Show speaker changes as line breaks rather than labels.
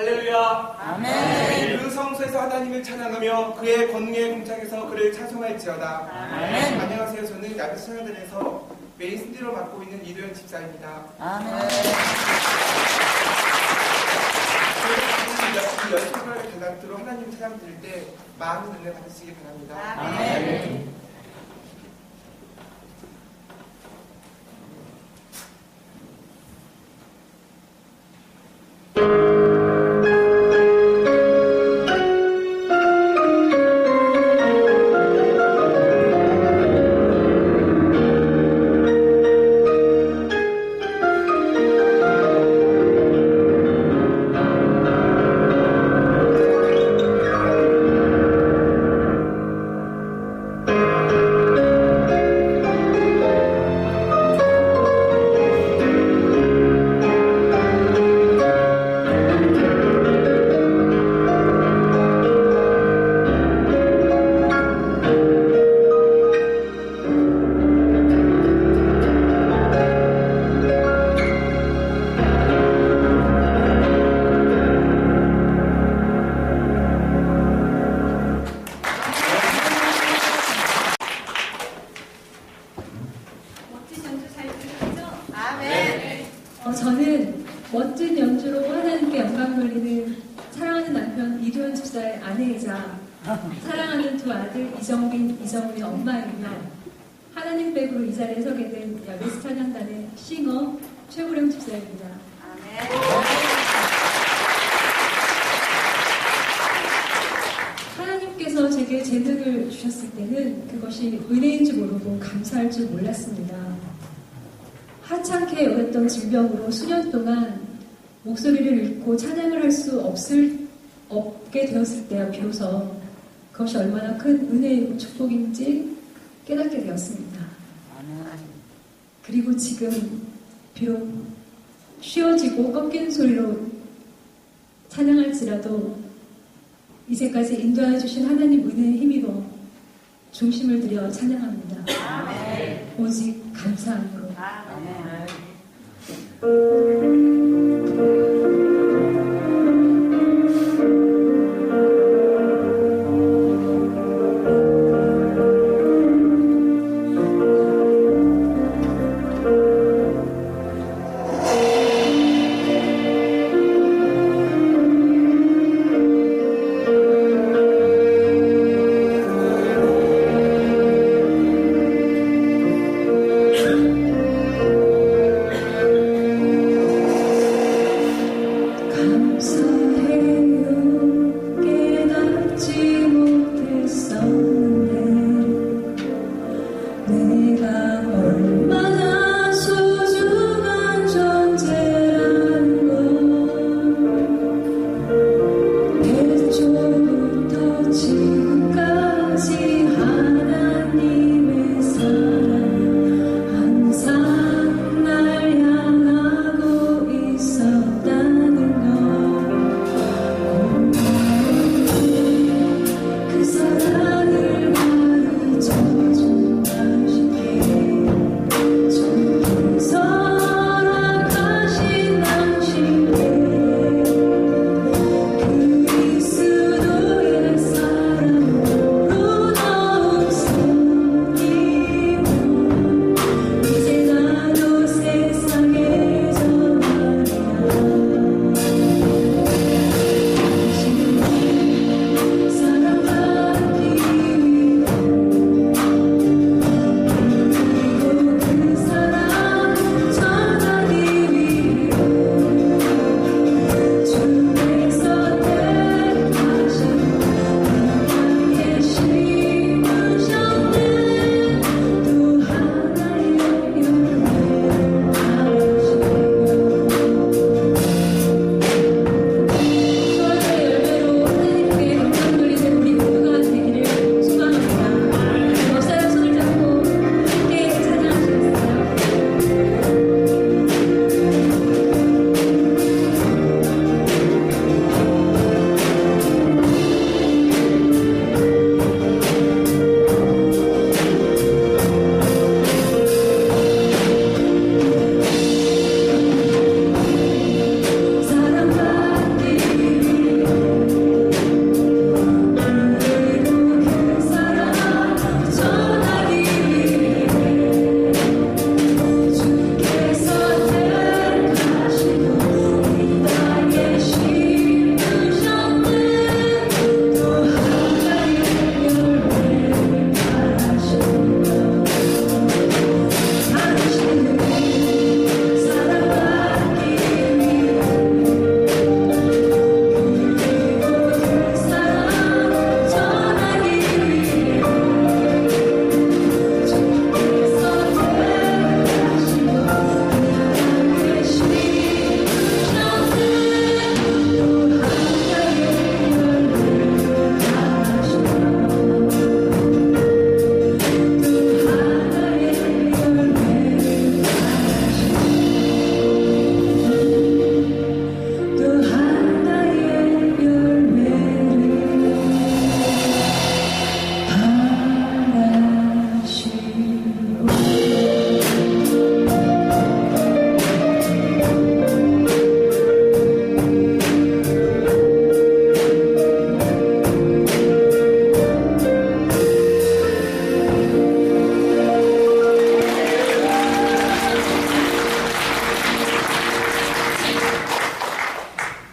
할렐루야.
아멘.
그 성소에서 하나님을 찬양하며 그의 권능의 공창에서 그를 찬송할지어다.
아멘.
안녕하세요. 저는 야베스 찬양단에서 메인 스티로 맡고 있는 이도현 집사입니다.
아멘.
저희 연습을 대상으로 하나님 찬양 드릴 때 많은 은혜 받으시기 바랍니다.
아멘.
잘 들으시죠?
아멘.
어, 저는 멋진 연주로 하나님께 영광 돌리는 사랑하는 남편 이도현 집사의 아내이자 사랑하는 두 아들 이정빈, 이정훈의 엄마이며 하나님 백으로 이 자리에 서게 된 야베스 찬양단의 싱어 최구령 집사입니다. 하나님께서 제게 재능을 주셨을 때는 그것이 은혜인 줄 모르고 감사할 줄 몰랐습니다. 하찮게 여겼던 질병으로 수년 동안 목소리를 잃고 찬양을 할 수 없을 없게 되었을 때야 비로소 그것이 얼마나 큰 은혜이고 축복인지 깨닫게 되었습니다. 그리고 지금 비록 쉬어지고 꺾이는 소리로 찬양할지라도 이제까지 인도하여 주신 하나님 은혜에 힘입어 중심을 들여 찬양합니다. 오직 감사함으로.
아멘.
아